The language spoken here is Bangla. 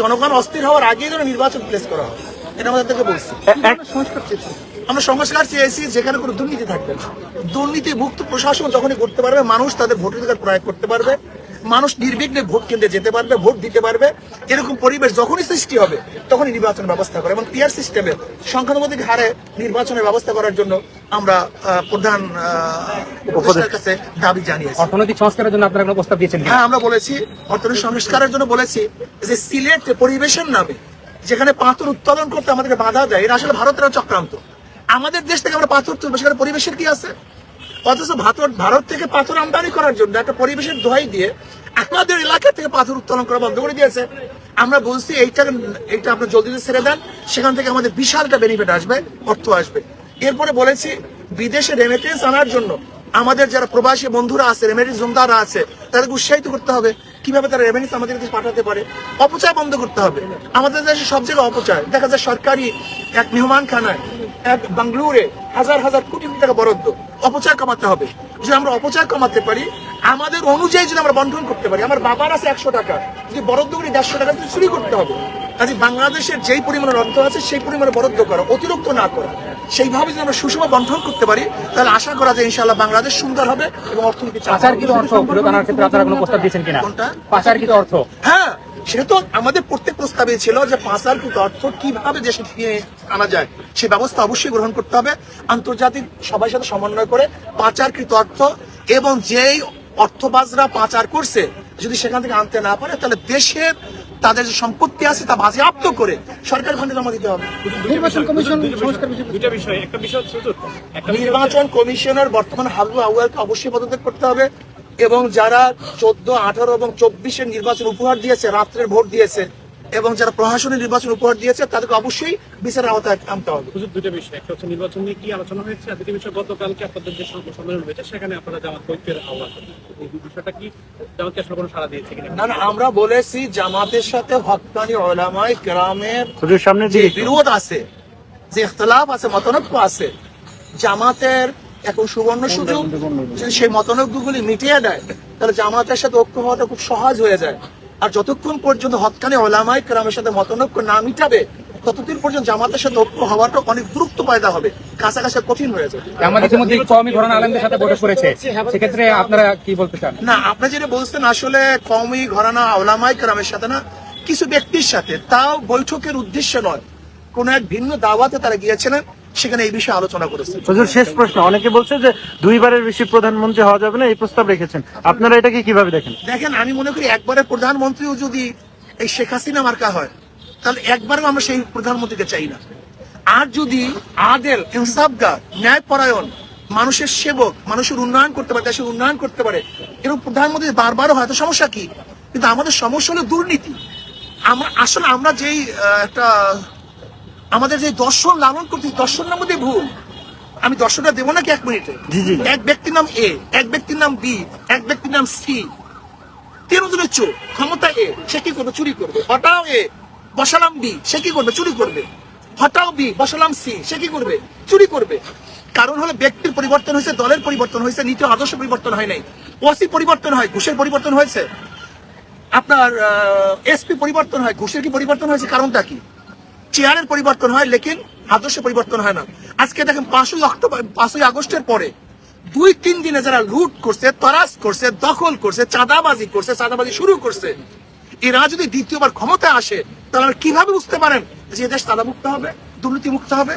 জনগণ অস্থির হওয়ার আগেই যেন নির্বাচন প্লেস করা হয়। এটা আমাদের থেকে বলছি। আমরা সংস্কার চেয়েছি। যেখানে কোনো দুর্নীতি থাকবে না। দুর্নীতি মুক্ত প্রশাসন যখনই করতে পারবে মানুষ তাদের ভোটাধিকার প্রয়োগ করতে পারবে। মানুষ নির্বিঘ্নে ভোট কেন্দ্রে যেতে পারবে ভোট দিতে পারবে। এরকম পরিবেশ যখনই সৃষ্টি হবে তখনই নির্বাচন ব্যবস্থা করে। এবং পিয়ার সিস্টেমে সংখ্যানুপাতিক হারে নির্বাচনের ব্যবস্থা করার জন্য আমরা প্রধান উপদেষ্টার কাছে দাবি জানিয়েছি। অর্থনৈতিক সংস্কারের জন্য আপনারা কোনো প্রস্তাব দিয়েছেন হ্যাঁ আমরা বলেছি অর্থনৈতিক সংস্কারের জন্য বলেছি যে সিলেট পরিবেশের নামে যেখানে পাথর উৎপাদন করতে আমাদেরকে বাধা দেয় এটা আসলে ভারতের চক্রান্ত। আমাদের দেশ থেকে আমরা পাথর তুলবো সেখানে পরিবেশের কি আছে? অথচ ভারত ভারত থেকে পাথর আমদানি করার জন্য একটা পরিবেশের দোহাই দিয়ে আমাদের এলাকা থেকে পাথর উত্তোলন করা বন্ধ করে দিয়েছে। আমরা বলছি, এইটা এইটা আপনার জলদি ছেড়ে দেন। সেখান থেকে আমাদের বিশাল একটা বেনিফিট আসবে, অর্থ আসবে। এরপরে বলেছি, বিদেশে রেমিটেন্স আনার জন্য আমাদের যারা প্রবাসী বন্ধুরা আছে রেমিটেন্স জমদাররা আছে, তাদেরকে উৎসাহিত করতে হবে। কীভাবে তারা রেমিটেন্স আমাদের দেশে পাঠাতে পারে? অপচয় বন্ধ করতে হবে। আমাদের দেশে সব জায়গায় অপচয়। দেখা যায় সরকারি এক মেহমানখানায় বাংলুরে হাজার হাজার কোটি কোটি টাকা বরাদ্দ। অপচয় কমাতে হবে। যদি আমরা অপচয় কমাতে পারি আমাদের অনুযায়ী যদি আমরা বন্টন করতে পারি আমার বাবার আছে একশো টাকা। যদি বরাদ্দ করি দেড়শো টাকা যদি চুরি করতে হবে। কাজে বাংলাদেশের যেই পরিমাণের অর্থ আছে সেই পরিমাণে বরাদ্দ করা অতিরিক্ত না করা। সেইভাবে যদি আমরা সুষম বন্টন করতে পারি তাহলে আশা করা যায় ইনশাআল্লাহ বাংলাদেশ সুন্দর হবে এবং অর্থনীতি। পাচারকৃত অর্থ ফেরত আনার ক্ষেত্রে আপনারা কোনো প্রস্তাব দিয়েছেন কিনা? কোনটা? পাচারকৃত অর্থ। হ্যাঁ। সেটা তো আমাদের প্রত্যেক প্রস্তাবে ছিল যে পাঁচার কিন্তু অর্থ কীভাবে দেশে ফিরিয়ে আনা যায় সে ব্যবস্থা অবশ্যই গ্রহণ করতে হবে। আন্তর্জাতিক সবার সাথে সমন্বয় করে পাচারকৃত অর্থ এবং যেই অর্থবাজরা পাচার করছে যদি সেখান থেকে আনতে না পারে তাহলে দেশের তাদের যে সম্পত্তি আছে তা বাজেয়াপ্ত করে সরকার ফান্ডে জমা দিতে হবে। নির্বাচন কমিশন দুইটা বিষয় একটা বিষয় একটা বিষয় নির্বাচন কমিশনের বর্তমান হাবু আউয়ালকে অবশ্যই পদত্যাগ করতে হবে। এবং যারা চোদ্দ আঠারো এবং চব্বিশের নির্বাচন উপহার দিয়েছে রাত্রের ভোট দিয়েছে এবং যারা প্রশাসনের নির্বাচন উপহার দিয়েছে তাদেরকে অবশ্যই বিচারের আওতায় আনতে হবে। হুজুর দুইটা বিষয়। একটা হচ্ছে নির্বাচন নিয়ে কি আলোচনা হয়েছে আর দ্বিতীয় বিষয় গতকালকে আপনাদের যে সম্মেলন হয়েছে সেখানে আপনারা জামাত ঐক্যের আহ্বান এই বিষয়টা কি জামাতকে আসলে কোনো সাড়া দিয়েছে কিনা? না না আমরা বলেছি জামাতের সাথে হকানি ওলামাই গ্রামের হুজুর সামনে যে বিরোধ আছে যে ইখতলাফ আছে মতনৈক্য আছে জামাতের এখন সুবর্ণ সুযোগ। যদি সেই মতনৈক্যগুলি মিটিয়ে দেয় তাহলে জামাতের সাথে ঐক্য হওয়াটা খুব সহজ হয়ে যায়। আর যতক্ষণ পর্যন্ত হকানি ওলামাই গ্রামের সাথে মতনৈক্য না মিটাবে ততদিন পর্যন্ত জামাতের সাথে ঐক্য হওয়াটা অনেক দূরত্ব পয়দা হবে। কাছাকাছি কঠিন হয়ে যাবে। আমাদের ইতিমধ্যে কওমি ঘরানা আলেমদের সাথে বৈঠক করেছে। সেক্ষেত্রে আপনারা কি বলতে চান? না আপনি যেটা বলছেন আসলে কমই ঘরানা ওলামাই সাথে না কিছু ব্যক্তির সাথে। তাও বৈঠকের উদ্দেশ্য নয়। কোন এক ভিন্ন দাওয়াতে তারা গিয়েছিলেন। সেখানে এই বিষয়ে আলোচনা করেছেন। হুজুর শেষ প্রশ্ন। অনেকে বলছে যে দুইবারের বেশি প্রধানমন্ত্রী হওয়া যাবে না এই প্রস্তাব রেখেছেন। আপনারা এটাকে কীভাবে দেখেন? দেখেন আমি মনে করি একবারের প্রধানমন্ত্রীও যদি এই শেখ হাসিনা মার্কা হয় তাহলে একবারও আমরা সেই প্রধানমন্ত্রীকে চাই না। আর যদি আদেল ইনসাফগার ন্যায়পরায়ণ মানুষের সেবক মানুষের উন্নয়ন করতে পারে দেশের উন্নয়ন করতে পারে এরকম প্রধানমন্ত্রী বারবারও হয়তো সমস্যা কি? কিন্তু আমাদের সমস্যা হলো দুর্নীতি। আমরা আসলে আমরা যেই একটা আমাদের যে দর্শন লালন করছি দর্শনের মধ্যে ভুল আমি দর্শনটা দেবো নাকি এক মিনিটে। এক ব্যক্তির নাম এ এক ব্যক্তির নাম বি এক ব্যক্তির নাম সি। তিনজনের চোখ ক্ষমতা এ সে কি করবে? চুরি করবে। হটাও এ বসালাম বি সে কি করবে? চুরি করবে। হটাও বি বসালাম সি সে কি করবে? চুরি করবে। কারণ হলো ব্যক্তির পরিবর্তন হয়েছে দলের পরিবর্তন হয়েছে নীতি আদর্শ পরিবর্তন হয় নাই। ওসি পরিবর্তন হয় ঘুষের পরিবর্তন হয়েছে। আপনার এসপি পরিবর্তন হয় ঘুষের কি পরিবর্তন হয়েছে? কারণটা কি? চেয়ারের পরিবর্তন হয়, লেকিন আদর্শে পরিবর্তন হয় না। আজকে দেখেন পাঁচই অক্টোবর, পাঁচই আগস্টের পরে দুই, তিন দিনে যারা লুট করছে তরাস করছে, দখল করছে, চাঁদাবাজি করছে, চাঁদাবাজি শুরু করছে, এরা যদি দ্বিতীয়বার ক্ষমতা আসে, তাহলে কীভাবে বুঝতে পারেন যে দেশ চাঁদামুক্ত হবে দুর্নীতি মুক্ত হবে?